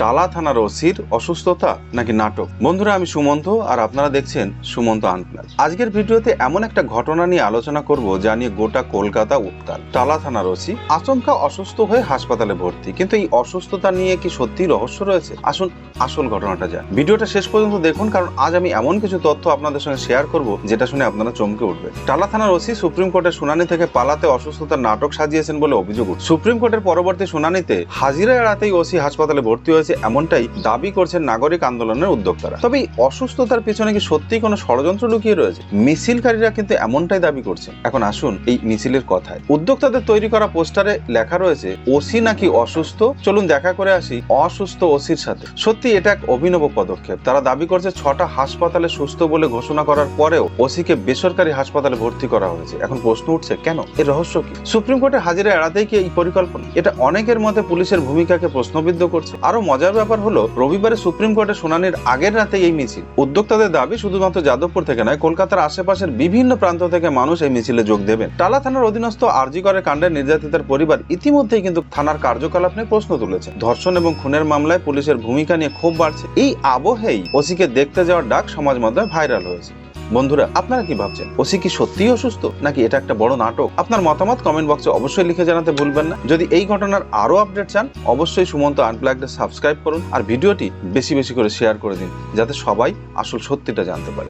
টালা থানার ওসির অসুস্থতা নাকি নাটক? বন্ধুরা, আমি সুমন্ত আর আপনারা দেখছেন সুমন্ত আনপ্লাস। আজকের ভিডিওতে এমন একটা ঘটনা নিয়ে আলোচনা করব যা নিয়ে গোটা কলকাতা উত্তাল। টালা থানার ওসি আচমকা অসুস্থ হয়ে হাসপাতালে ভর্তি। কিন্তু এই অসুস্থতা নিয়ে কি সত্যি রহস্য রয়েছে? আসুন আসল ঘটনাটা যান ভিডিওটা শেষ পর্যন্ত দেখুন, কারণ আজ আমি এমন কিছু তথ্য আপনাদের সঙ্গে শেয়ার করব যেটা শুনে আপনারা চমকে উঠবেন টালা থানার ওসি সুপ্রিম কোর্টের শুনানি থেকে পালাতে অসুস্থতার নাটক সাজিয়েছেন বলে অভিযোগ সুপ্রিম কোর্টের পরবর্তী শুনানিতে হাজিরা এড়াতেই ওসি হাসপাতালে ভর্তি হয়েছে এমনটাই দাবি করছেন নাগরিক আন্দোলনের উদ্যোক্তারা। তবে অসুস্থতার পিছনে কি সত্যি কোনো ষড়যন্ত্র লুকিয়ে রয়েছে? মিছিলকারীরা কিন্তু এমনটাই দাবি করছেন। এখন আসুন এই মিছিলের কথায়। উদ্যোক্তাদের তৈরি করা পোস্টারে লেখা রয়েছে, ওসি নাকি অসুস্থ? চলুন দেখা করে আসি অসুস্থ ওসির সাথে। সত্যি এটা এক অভিনব পদক্ষেপ। তারা দাবি করছে ছটা হাসপাতালে সুস্থ বলে ঘোষণা করার পরেও ওসিকে বেসরকারি হাসপাতালে ভর্তি করা হয়েছে। এখন প্রশ্ন উঠছে, কেন? এর রহস্য কি? সুপ্রিম কোর্টে হাজিরা এড়াতেই কি এই পরিকল্পনা? এটা অনেকের মতে পুলিশের ভূমিকাকে প্রশ্নবিদ্ধ করছে। আরও মজার ব্যাপার হলো, রবিবারে সুপ্রিম কোর্টে শুনানির আগের রাতে এই মিছিল। উদ্যোক্তাদের দাবি শুধুমাত্র যাদবপুর থেকে নয়, কলকাতার আশেপাশের বিভিন্ন প্রান্ত থেকে মানুষ এই মিছিলে যোগ দেবেন। টালা থানার অধীনস্থ আরজি করে কাণ্ডের নির্যাতিতার পরিবার ইতিমধ্যেই কিন্তু থানার কার্যকলাপ নিয়ে প্রশ্ন তুলেছে। ধর্ষণ এবং খুনের মামলায় পুলিশের ভূমিকা নিয়ে ক্ষোভ বাড়ছে। এই আবহেই ওসিকে দেখতে যাওয়ার ডাক সমাজ মাধ্যমে ভাইরাল হয়েছে। বন্ধুরা, আপনারা কি ভাবছেন? ওসি কি সত্যিই অসুস্থ? নাকি এটা একটা বড় নাটক? আপনার মতামত কমেন্ট বক্সে অবশ্যই লিখে জানাতে ভুলবেন না। যদি এই ঘটনার আরও আপডেট চান, অবশ্যই সুমন্ত আনপ্লাগডে সাবস্ক্রাইব করুন আর ভিডিওটি বেশি বেশি করে শেয়ার করে দিন, যাতে সবাই আসল সত্যিটা জানতে পারে।